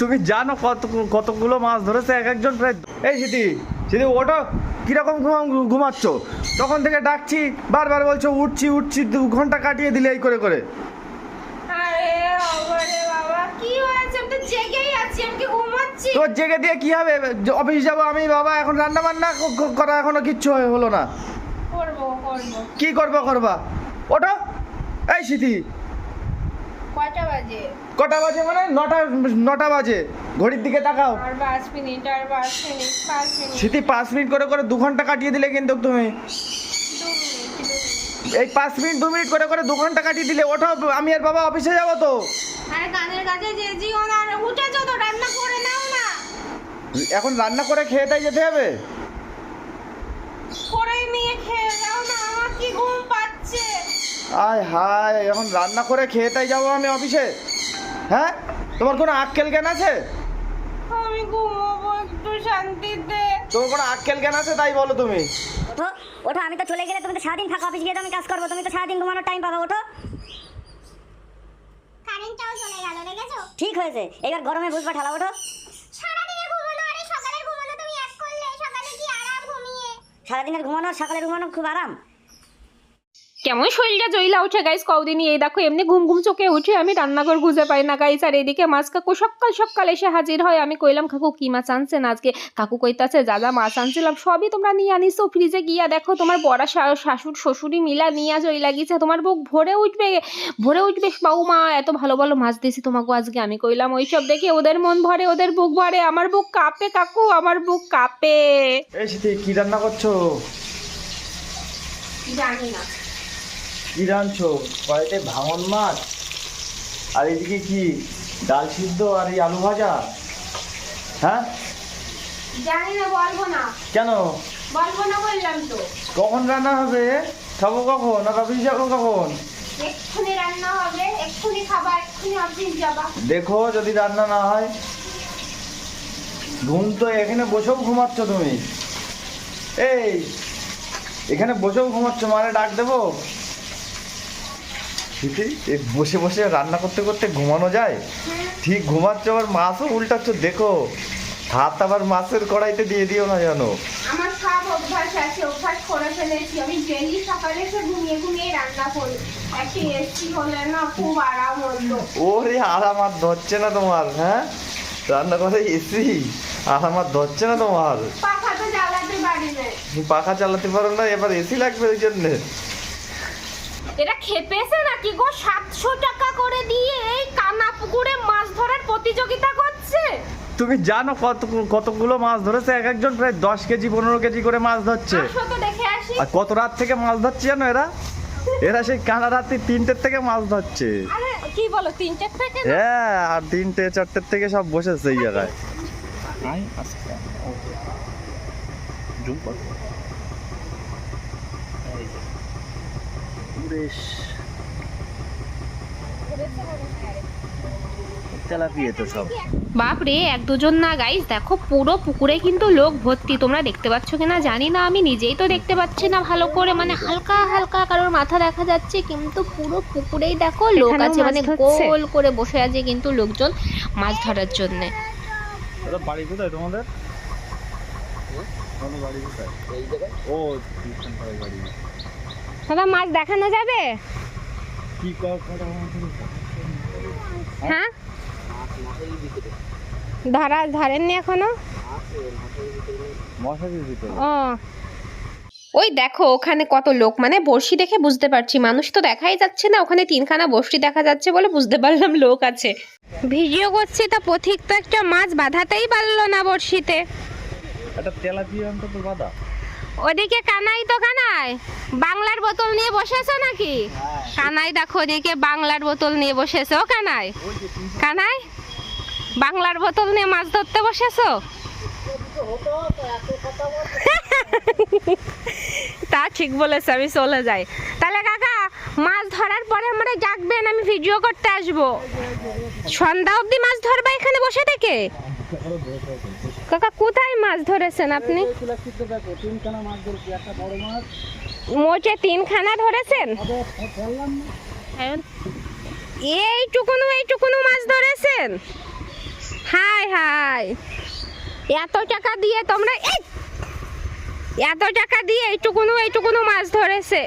তুমি জানো কত কতগুলো মাছ ধরেছে এক একজন প্রায় এই সিটি সিটি ওটা কীরকম ঘুমাম ঘুমাচ্ছ? তখন থেকে ডাকছি বারবার বলছো উঠছি উঠছি দু ঘণ্টা কাটিয়ে দিলে এই করে করে। তোর জেগে দিয়ে কি হবে? অফিস যাব আমি বাবা এখন রান্না বান্না করা এখনও কিচ্ছু হলো না। কি করব করবা? ওটো এই সিটি কয়টা বাজে? কটা বাজে মানে নটা নটা বাজে। ঘড়ির দিকে তাকাও। আর পাঁচ মিনিট আর পাঁচ মিনিট পাঁচ মিনিট। সিটি পাঁচ মিনিট করে করে দু ঘণ্টা কাটিয়ে দিলে কিন্তু তুমি। এই পাঁচ মিনিট দু মিনিট করে করে দু ঘণ্টা কাটিয়ে দিলে ওঠো আমি আর বাবা অফিসে যাব তো। আরে কানের কাছে যে জিও না আর উঠেছো তো রান্না করে নাও না। এখন রান্না করে খেয়ে তাই যেতে হবে? করে নিয়ে খেয়ে যাও না আমার কি ঘুম আয় হায় এখন রান্না করে খেয়ে তাই যাব আমি অফিসে? হ্যাঁ? তোমার কোনো আক্কেল জ্ঞান আছে? আমি ঘুমোবো একটু শান্তিতে। তোমার কোনো আক্কেল জ্ঞান আছে তাই বলো তুমি? ওঠো ওঠো আমি তো চলে গেলে তুমি তো সারাদিন ফাঁকা অফিস গিয়ে তো আমি কাজ করব তুমি তো সারাদিন ঘুমানোর টাইম পাবে ওঠো। কারেন্টটাও চলে গেল দেখেছ? ঠিক হয়েছে এবার গরমে বুঝবা ঠালা ওঠো। সারাদিনে ঘুমানো আরে সকালে ঘুমানো তুমি এক করলে সকালে কি আরাম ঘুমিয়ে? সারাদিনের ঘুমানো আর সকালে ঘুমানো খুব আরাম। কেমন শরীরটা জইলা উঠে গাইস কদিনই এই দেখো এমনি ঘুম ঘুম চোখে উঠে আমি রান্নাঘর খুঁজে পাই না গাইস আর এদিকে মাছ কাকু সকাল সকাল এসে হাজির হয়। আমি কইলাম কাকু কি মাছ আনছেন আজকে? কাকু কইতাছে যা যা মাছ আনছিলাম সবই তোমরা নিয়ে আনিছো ফ্রিজে গিয়া দেখো তোমার বড়া শা- শাশুর শ্বশুরি মিলা নিয়ে জই লাগিছে তোমার বুক ভরে উঠবে ভরে উঠবে বাউ মা এত ভালো ভালো মাছ দিয়েছি তোমাকে আজকে। আমি কইলাম ওইসব দেখে ওদের মন ভরে ওদের বুক ভরে আমার বুক কাঁপে কাকু আমার বুক কাঁপে। এই কি রান্না করছ? জানি না। কি রাঁধছো বাড়িতে ভাঙন মাছ? আর এদিকে কি ডাল সিদ্ধ আর এই আলু ভাজা? হ্যাঁ? জানি না বলব না। কেন? বলব না বললাম তো। কখন রান্না হবে? খাব কখন? আর অফিস যাব কখন? এক্ষুনি রান্না হবে এক্ষুনি খাবা এক্ষুনি অফিস যাবা। দেখো যদি রান্না না হয়। ঘুম তো এখানে বসেও ঘুমাচ্ছ তুমি। এই এখানে বসেও ঘুমাচ্ছ মানে ডাক দেবো? এই বসে বসে রান্না করতে করতে ঘুমানো যায়? ঠিক ঘুমাচ্ছ আবার মাছও উল্টাচ্ছ দেখো। হাত আবার মাছের কড়াইতে দিয়ে দিও না জানো আমার সব অভ্যাস আছে অভ্যাস করে ফেলেছি। আমি ডেলি সকালে এসে ঘুমিয়ে ঘুমিয়ে রান্না করি। একটা এসি হলে না খুব আরাম হতো। ওরে আরাম আর ধরছে না তোমার হ্যাঁ? রান্না করে এসি আরাম আর ধরছে না তোমার? পাখা তো জ্বালাতে পারি না। তুমি পাখা চালাতে পারো না এবার এসি লাগবে ওই জন্যে। এরা খেপেছে নাকি গো? সাতশো টাকা করে দিয়ে এই কানা পুকুরে মাছ ধরার প্রতিযোগিতা করছে। তুমি জানো কত কতগুলো মাছ ধরেছে? এক একজন প্রায় দশ কেজি পনেরো কেজি করে মাছ ধরছে। আসো তো দেখে আসি। আর কত রাত থেকে মাছ ধরছে জানো এরা? এরা সেই কানা রাত্রি তিনটের থেকে মাছ ধরছে। কি বলো তিনটে থেকে হ্যাঁ আর তিনটে চারটের থেকে সব বসেছে এই জায়গায়। বেশ তেলাপিয়ে তো সব। বাপরে এক দুজন না গাইস দেখো পুরো পুকুরে কিন্তু লোক ভর্তি। তোমরা দেখতে পাচ্ছ কিনা জানি না আমি নিজেই তো দেখতে পাচ্ছি না ভালো করে। মানে হালকা হালকা কারোর মাথা দেখা যাচ্ছে কিন্তু পুরো পুকুরেই দেখো লোক আছে। মানে? গোল করে বসে আছে কিন্তু লোকজন মাছ ধরার জন্য। বাড়ি কোথায় তোমাদের? তোমাদের বাড়ি কোথায়? ও বাড়ি। দাদা মাছ দেখানো যাবে? হ্যাঁ? ধরা ধরেননি এখনও? ও। ওই দেখো ওখানে কত লোক মানে বড়শি দেখে বুঝতে পারছি। মানুষ তো দেখাই যাচ্ছে না ওখানে তিনখানা বড়শি দেখা যাচ্ছে বলে বুঝতে পারলাম লোক আছে। ভিডিও করছি তা পথিক তো একটা মাছ বাঁধাতেই পারল না বড়শিতে। একটা তেলাপিয়া অন্তত বাদা ওদিকে কানাই তো কানাই। বাংলার বোতল নিয়ে বসেছো নাকি? কানাই দেখো ওদিকে বাংলার বোতল নিয়ে বসেছে। ও কানাই কানাই বাংলার বোতল নিয়ে মাছ ধরতে বসেছো? তা ঠিক বলেছে আমি চলে যাই। তাহলে কাকা মাছ ধরার পরে আমরা ডাকবেন আমি ভিডিও করতে আসব। সন্ধ্যা অবধি মাছ ধরবা এখানে বসে থেকে? কাকা, কোথায় মাছ ধরেছেন আপনি? মোটে তিনখানা ধরেছেন? এইটুকুনো এইটুকুনো মাছ ধরেছেন? হাই হাই। এত টাকা দিয়ে তোমরা এত টাকা দিয়ে এইটুকুনো এইটুকুনো মাছ ধরেছে।